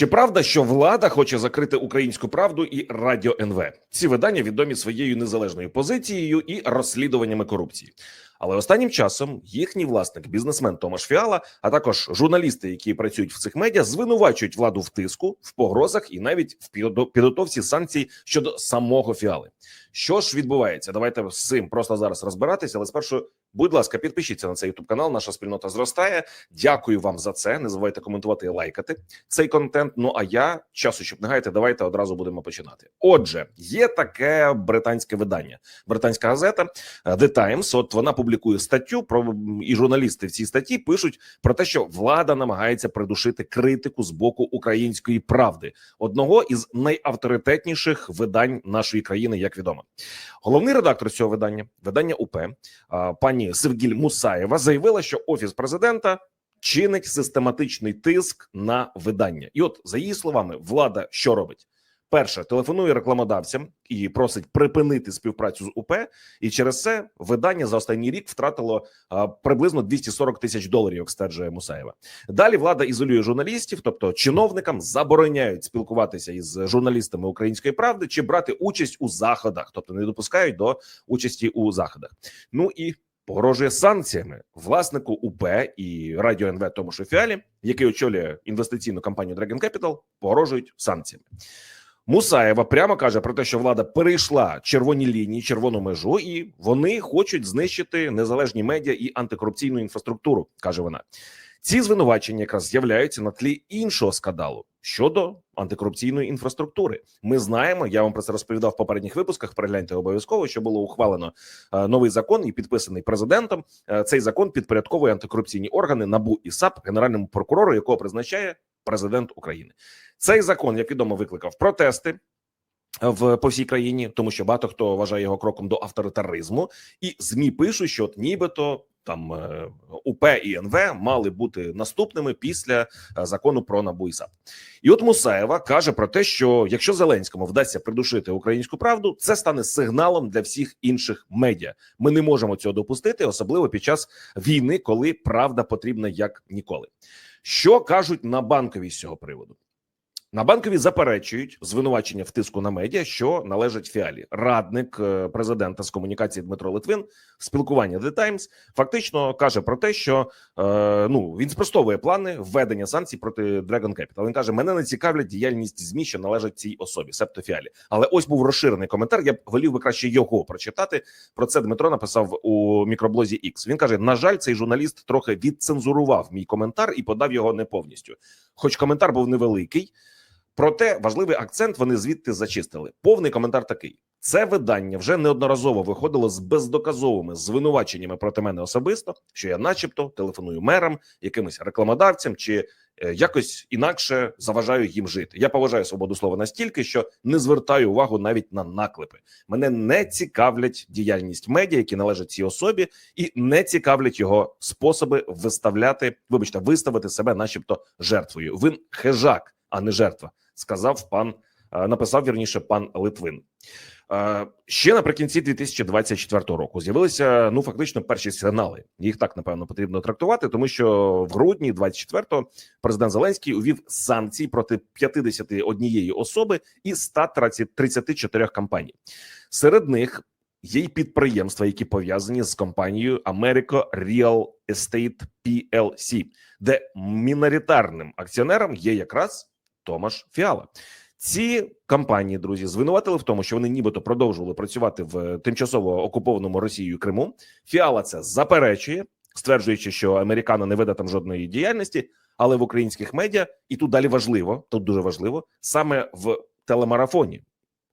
Чи правда, що влада хоче закрити українську правду і радіо НВ? Ці видання відомі своєю незалежною позицією і розслідуваннями корупції. Але останнім часом їхній власник, бізнесмен Томаш Фіала, а також журналісти, які працюють в цих медіа, звинувачують владу в тиску, в погрозах і навіть в підготовці санкцій щодо самого фіали. Що ж відбувається? Давайте з цим просто зараз розбиратися. Але спершу, будь ласка, підпишіться на цей youtube канал. Наша спільнота зростає. Дякую вам за це. Не забувайте коментувати і лайкати цей контент. Ну а я часу, щоб не гаяти, давайте одразу будемо починати. Отже, є таке британське видання, британська газета е, The Times. От вона публікує статтю про і журналісти в цій статті пишуть про те, що влада намагається придушити критику з боку української правди, одного із найавторитетніших видань нашої країни, як відомо. Головний редактор цього видання, видання УП, а, пані Севгіль Мусаєва, заявила, що офіс президента чинить систематичний тиск на видання. І, от, за її словами, влада що робить? Перше, телефонує рекламодавцям і просить припинити співпрацю з УП, і через це видання за останній рік втратило а, приблизно 240 тисяч доларів, як стверджує Мусаєва. Далі влада ізолює журналістів, тобто чиновникам забороняють спілкуватися із журналістами української правди чи брати участь у заходах, тобто не допускають до участі у заходах. Ну і погрожує санкціями власнику УП і радіо НВ тому фіалі, який очолює інвестиційну компанію Dragon Capital, погрожують санкціями. Мусаєва прямо каже про те, що влада перейшла червоні лінії, червону межу, і вони хочуть знищити незалежні медіа і антикорупційну інфраструктуру. каже вона. Ці звинувачення якраз з'являються на тлі іншого скандалу щодо антикорупційної інфраструктури. Ми знаємо, я вам про це розповідав в попередніх випусках. Перегляньте обов'язково, що було ухвалено е, новий закон і підписаний президентом. Е, Цей закон підпорядковує антикорупційні органи НАБУ і САП генеральному прокурору, якого призначає президент України. Цей закон, як відомо, викликав протести. В по всій країні, тому що багато хто вважає його кроком до авторитаризму, і змі пишуть, що от нібито там е, УП і НВ мали бути наступними після е, закону про НАБУ і САП. І от Мусаєва каже про те, що якщо Зеленському вдасться придушити українську правду, це стане сигналом для всіх інших медіа. Ми не можемо цього допустити, особливо під час війни, коли правда потрібна як ніколи. Що кажуть на банковій з цього приводу? На банкові заперечують звинувачення в тиску на медіа, що належить фіалі. Радник е, президента з комунікації Дмитро Литвин в спілкуванні The Times фактично каже про те, що е, ну він спростовує плани введення санкцій проти Dragon Capital. Він каже: мене не цікавлять діяльність змі, що належить цій особі, себто фіалі. Але ось був розширений коментар. Я б волів би краще його прочитати. Про це Дмитро написав у мікроблозі X. Він каже: на жаль, цей журналіст трохи відцензурував мій коментар і подав його не повністю. Хоч коментар був невеликий. Проте важливий акцент вони звідти зачистили. Повний коментар такий: це видання вже неодноразово виходило з бездоказовими звинуваченнями проти мене особисто, що я, начебто, телефоную мерам, якимось рекламодавцям чи е, якось інакше заважаю їм жити. Я поважаю свободу слова настільки, що не звертаю увагу навіть на наклепи. Мене не цікавлять діяльність медіа, які належать цій особі, і не цікавлять його способи виставляти, вибачте, виставити себе, начебто, жертвою. Він хижак, а не жертва сказав пан, е, написав вірніше пан Литвин. Е, Ще наприкінці 2024 року з'явилися ну фактично перші сигнали. Їх так напевно потрібно трактувати, тому що в грудні 24-го президент Зеленський увів санкції проти 51 особи і 134 компаній. Серед них є й підприємства, які пов'язані з компанією America Real Estate PLC, де міноритарним акціонером є якраз Томаш Фіала. Ці компанії, друзі, звинуватили в тому, що вони нібито продовжували працювати в тимчасово окупованому Росією Криму. Фіала це заперечує, стверджуючи, що американо не веде там жодної діяльності, але в українських медіа, і тут далі важливо, тут дуже важливо, саме в телемарафоні.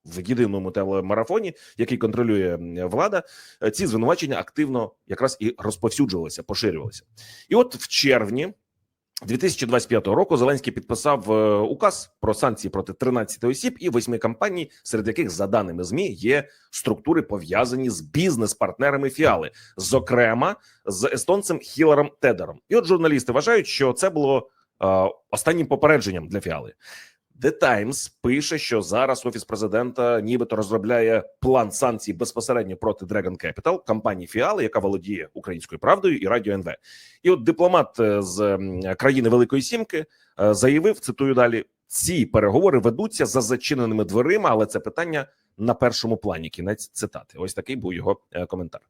В єдиному телемарафоні, який контролює влада, е, ці звинувачення активно якраз і розповсюджувалися, поширювалися. І от в червні 2025 року Зеленський підписав е, указ про санкції проти 13 осіб і 8 компаній, серед яких, за даними змі, є структури пов'язані з бізнес-партнерами фіали, зокрема з естонцем Хіларом Тедером. І от журналісти вважають, що це було е, останнім попередженням для фіали. The Times пише, що зараз офіс президента нібито розробляє план санкцій безпосередньо проти Dragon Capital, компанії Фіали, яка володіє українською правдою і радіо НВ. І от дипломат е, з країни Великої Сімки е, заявив, цитую далі: ці переговори ведуться за зачиненими дверима, але це питання на першому плані. Кінець цитати. Ось такий був його е, коментар.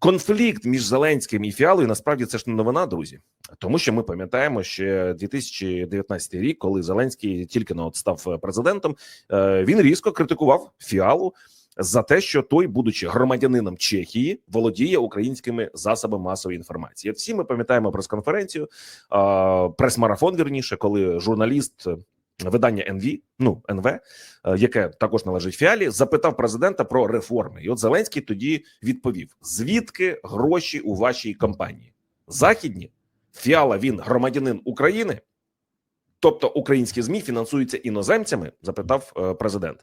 Конфлікт між Зеленським і Фіалою насправді це ж не новина, друзі, тому що ми пам'ятаємо ще 2019 рік, коли Зеленський тільки но от став президентом, е, він різко критикував Фіалу за те, що той, будучи громадянином Чехії, володіє українськими засобами масової інформації. Всі ми пам'ятаємо прес-конференцію, е, прес-марафон. Вірніше, коли журналіст е, видання НВ, ну НВ, е, яке також належить фіалі, запитав президента про реформи. І от Зеленський тоді відповів: звідки гроші у вашій компанії? Західні фіала він громадянин України. Тобто українські змі фінансуються іноземцями, запитав е, президент.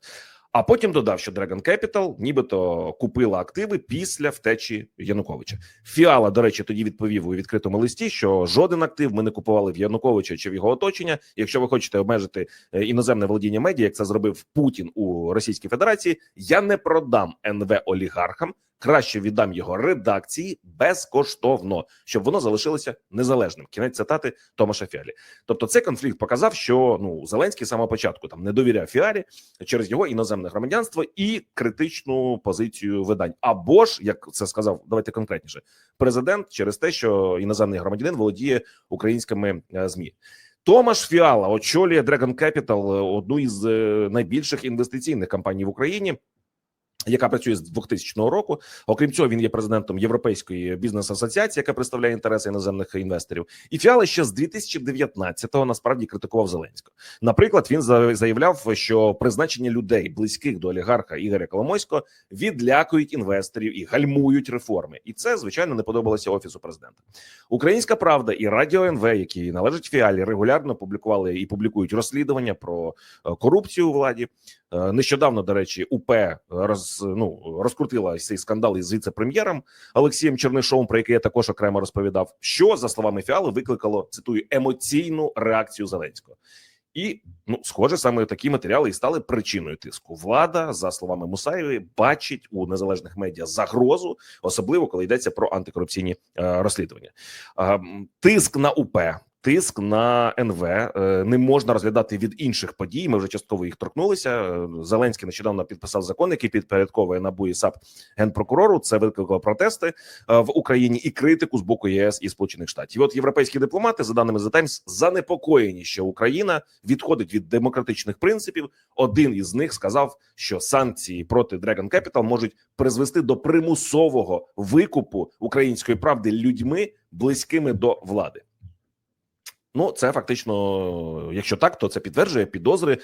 А потім додав, що Dragon Capital нібито купила активи після втечі Януковича. Фіала, до речі, тоді відповів у відкритому листі, що жоден актив ми не купували в Януковича чи в його оточення. Якщо ви хочете обмежити е, іноземне володіння медіа, як це зробив Путін у Російській Федерації, я не продам НВ олігархам. Краще віддам його редакції безкоштовно, щоб воно залишилося незалежним. Кінець цитати Томаша Фіалі. Тобто, цей конфлікт показав, що ну Зеленський з самого початку там не довіряв Фіалі через його іноземне громадянство і критичну позицію видань. Або ж як це сказав, давайте конкретніше, президент через те, що іноземний громадянин володіє українськими е, змі. Томаш Фіала очолює Dragon Capital, е, одну із е, найбільших інвестиційних компаній в Україні. Яка працює з 2000 року, окрім цього, він є президентом Європейської бізнес-асоціації, яка представляє інтереси іноземних інвесторів. І Фіала ще з 2019-го насправді критикував Зеленського. Наприклад, він заявляв, що призначення людей близьких до олігарха Ігоря Коломойського відлякують інвесторів і гальмують реформи. І це звичайно не подобалося офісу президента. Українська правда і Радіо НВ, які належать фіалі, регулярно публікували і публікують розслідування про е, корупцію у владі. Е, Нещодавно, до речі, УП роз, ну, розкрутила цей скандал із віце-прем'єром Олексієм Чернишовим, про який я також окремо розповідав, що за словами Фіали викликало цитую емоційну реакцію Зеленського. І ну, схоже, саме такі матеріали і стали причиною тиску. Влада, за словами Мусаєвої, бачить у незалежних медіа загрозу, особливо коли йдеться про антикорупційні е, розслідування. Е, тиск на УП. Тиск на НВ е, не можна розглядати від інших подій. Ми вже частково їх торкнулися. Е, Зеленський нещодавно підписав закон, який підпорядковує НАБУ і САП генпрокурору. Це викликало протести е, в Україні і критику з боку ЄС і Сполучених Штатів. От європейські дипломати, за даними The Times, занепокоєні, що Україна відходить від демократичних принципів. Один із них сказав, що санкції проти Dragon Capital можуть призвести до примусового викупу української правди людьми близькими до влади. Ну, це фактично, якщо так, то це підтверджує підозри,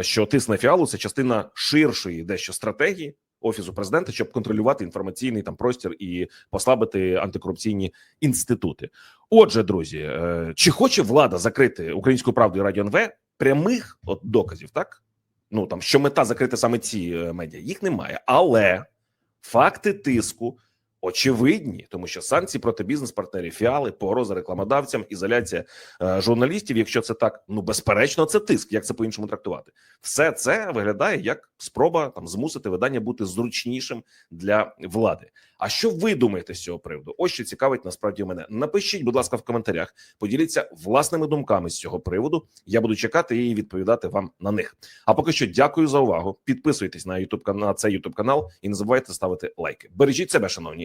що тиск на фіалу це частина ширшої дещо стратегії офісу президента, щоб контролювати інформаційний там простір і послабити антикорупційні інститути. Отже, друзі, е, чи хоче влада закрити українську правду і радіо НВ прямих от доказів, так? Ну там що мета закрити саме ці е, медіа, їх немає, але факти тиску очевидні, тому що санкції проти бізнес-партнерів фіали, погроза рекламодавцям, ізоляція е, журналістів. Якщо це так, ну безперечно, це тиск. Як це по іншому трактувати? Все це виглядає як спроба там змусити видання бути зручнішим для влади. А що ви думаєте з цього приводу? Ось що цікавить насправді мене. Напишіть, будь ласка, в коментарях. Поділіться власними думками з цього приводу. Я буду чекати і відповідати вам на них. А поки що дякую за увагу. Підписуйтесь на YouTube, на цей YouTube канал і не забувайте ставити лайки. Бережіть себе, шановні,